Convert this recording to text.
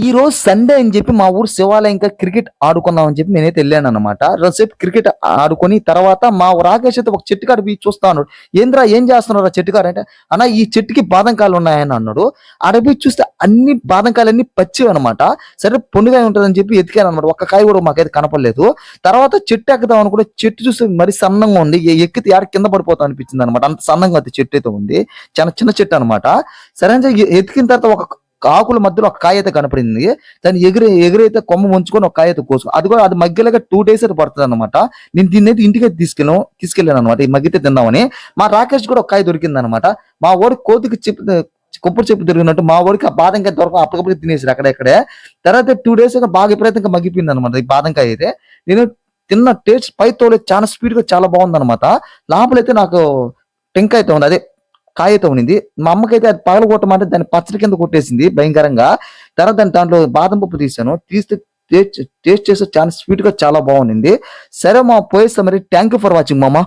ఈ రోజు సండే అని చెప్పి మా ఊరు శివాలయంగా క్రికెట్ ఆడుకుందాం అని చెప్పి నేనైతే వెళ్ళాను అనమాట రోజుసేపు క్రికెట్ ఆడుకొని తర్వాత మా రాకేష్ అయితే ఒక చెట్టు కాడ పోయి చూస్తా ఉన్నాడు. ఏంద్రా ఏం చేస్తున్నారు చెట్టు కాడ? అంటే అన్న ఈ చెట్టుకి బాదంకాయలు ఉన్నాయని అన్నాడు. ఆడ చూస్తే అన్ని బాదం పచ్చి అనమాట సరే పొండుగా ఉంటుందని చెప్పి ఎతికాను అనమాట ఒక్క కాయ కూడా మాకైతే కనపడలేదు. తర్వాత చెట్టు ఎక్కుదాం అనుకుంటే చెట్టు చూస్తే మరి సన్నంగా ఉంది. ఎక్కితే ఆడ కింద పడిపోతాం అనిపించింది అనమాట అంత సన్నంగా అయితే చెట్టు అయితే ఉంది. చాలా చిన్న చెట్టు అనమాట సరే అని ఎతికిన తర్వాత ఒక ఆకుల మధ్యలో ఒక కాయ అయితే కనపడింది. దాన్ని ఎగిరి ఎగిరైతే కొమ్మ ఉంచుకొని ఒక కాయత అయితే కోసుకో. అది కూడా అది మగ్గిలగా టూ డేస్ అయితే పడుతుంది అనమాట నేను దీన్ని అయితే ఇంటికి తీసుకెళ్ళాను తీసుకెళ్ళాను అనమాట ఈ మగ్గితే తిందామని. మా రాకేష్ కూడా ఒక కాయ దొరికింది అనమాట మా వాడి కోతికి చెప్పి కొబ్బరి చెప్పు దొరికినట్టు మా వాడికి ఆ బాదంకాయ దొరక అప్పటికప్పుడు తినేసారు అక్కడెక్కడే తర్వాత టూ డేస్ బాగా విపరీతంగా మగ్గిపోయింది అనమాట ఈ బాదంకాయ అయితే. నేను తిన్న టేస్ట్ పై తోలే చాలా స్పీడ్గా చాలా బాగుంది అనమాట లోపలైతే నాకు టెంకాయ అయితే ఉంది. అదే కాయ అయితే ఉన్నింది. మా అమ్మకైతే అది పగల కొట్టమంటే దాన్ని పచ్చడి కింద కొట్టేసింది భయంకరంగా. తర్వాత దాని దాంట్లో బాదం పప్పు తీసాను తీస్తే టేస్ట్ టేస్ట్ చేస్తే చాలా స్వీట్గా చాలా బాగుంది సరే మా పోయేస్తా మరి థ్యాంక్ యూ ఫర్ వాచింగ్ మామ.